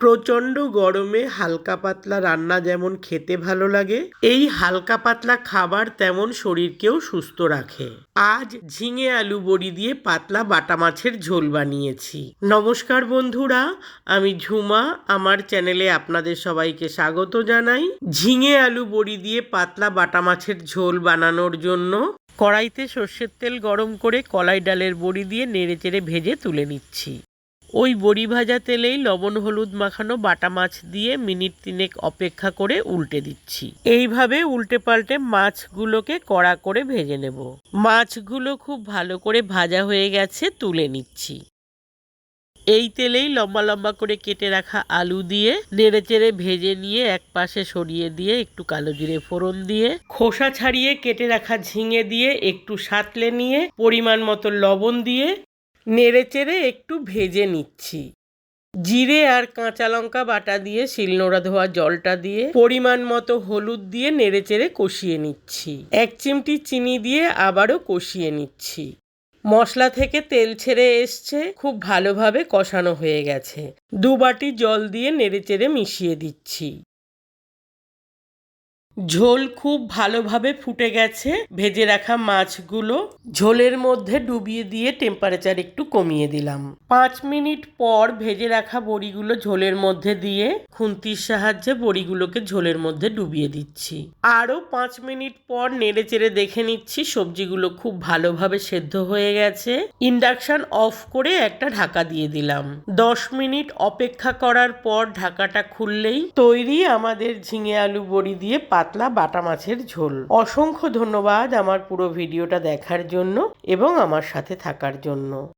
প্রচণ্ড গরমে হালকা পাতলা রান্না যেমন খেতে ভালো লাগে, এই হালকা পাতলা খাবার তেমন শরীরকেও সুস্থ রাখে। আজ ঝিঙে আলু বড়ি দিয়ে পাতলা বাটা মাছের ঝোল বানিয়েছি। নমস্কার বন্ধুরা, আমি ঝুমা, আমার চ্যানেলে আপনাদের সবাইকে স্বাগত জানাই। ঝিঙে আলু বড়ি দিয়ে পাতলা বাটা মাছের ঝোল বানানোর জন্য কড়াইতে সর্ষের তেল গরম করে কলাই ডালের বড়ি দিয়ে নেড়ে চেড়ে ভেজে তুলে নিচ্ছি। ওই বড়ি ভাজা তেলেই লবণ, হলুদ মাখানো বাটা মাছ দিয়ে মিনিট তিনেক অপেক্ষা করে উল্টে দিচ্ছি। এইভাবে উল্টে পাল্টে মাছগুলোকে কড়া করে ভেজে নেব। মাছগুলো খুব ভালো করে ভাজা হয়ে গেছে, তুলে নিচ্ছি। এই তেলেই লম্বা লম্বা করে কেটে রাখা আলু দিয়ে নেড়ে চেড়ে ভেজে নিয়ে এক পাশে সরিয়ে দিয়ে, একটু কালো জিরে ফোড়ন দিয়ে, খোসা ছাড়িয়ে কেটে রাখা ঝিঙে দিয়ে একটু সাঁতলে নিয়ে, পরিমাণ মতো লবণ দিয়ে নেড়েচেড়ে একটু ভেজে নিচ্ছি। জিরে আর কাঁচা লঙ্কা বাটা দিয়ে, শিলনোড়া ধোয়া জলটা দিয়ে, পরিমাণ মতো হলুদ দিয়ে নেড়েচেড়ে কষিয়ে নিচ্ছি। এক চিমটি চিনি দিয়ে আবারও কষিয়ে নিচ্ছি। মশলা থেকে তেল ছেড়ে এসছে, খুব ভালোভাবে কষানো হয়ে গেছে। দু বাটি জল দিয়ে নেড়েচেড়ে মিশিয়ে দিচ্ছি। ঝোল খুব ভালোভাবে ফুটে গেছে। ভেজে রাখা মাছগুলো ঝোলের মধ্যে ডুবিয়ে দিয়ে টেম্পারেচার একটু কমিয়ে দিলাম। পাঁচ মিনিট পর ভেজে রাখা বড়িগুলো ঝোলের মধ্যে দিয়ে খুন্তির সাহায্যে বড়িগুলোকে ঝোলের মধ্যে ডুবিয়ে দিচ্ছি। আরও পাঁচ মিনিট পর নেড়ে চেড়ে দেখে নিচ্ছি সবজিগুলো খুব ভালোভাবে সেদ্ধ হয়ে গেছে। ইন্ডাকশন অফ করে একটা ঢাকা দিয়ে দিলাম। দশ মিনিট অপেক্ষা করার পর ঢাকাটা খুললেই তৈরি আমাদের ঝিঙে আলু বড়ি দিয়ে পাতলা বাটা মাছের ঝোল। অসংখ্য ধন্যবাদ আমার পুরো ভিডিওটা দেখার জন্য এবং আমার সাথে থাকার জন্য।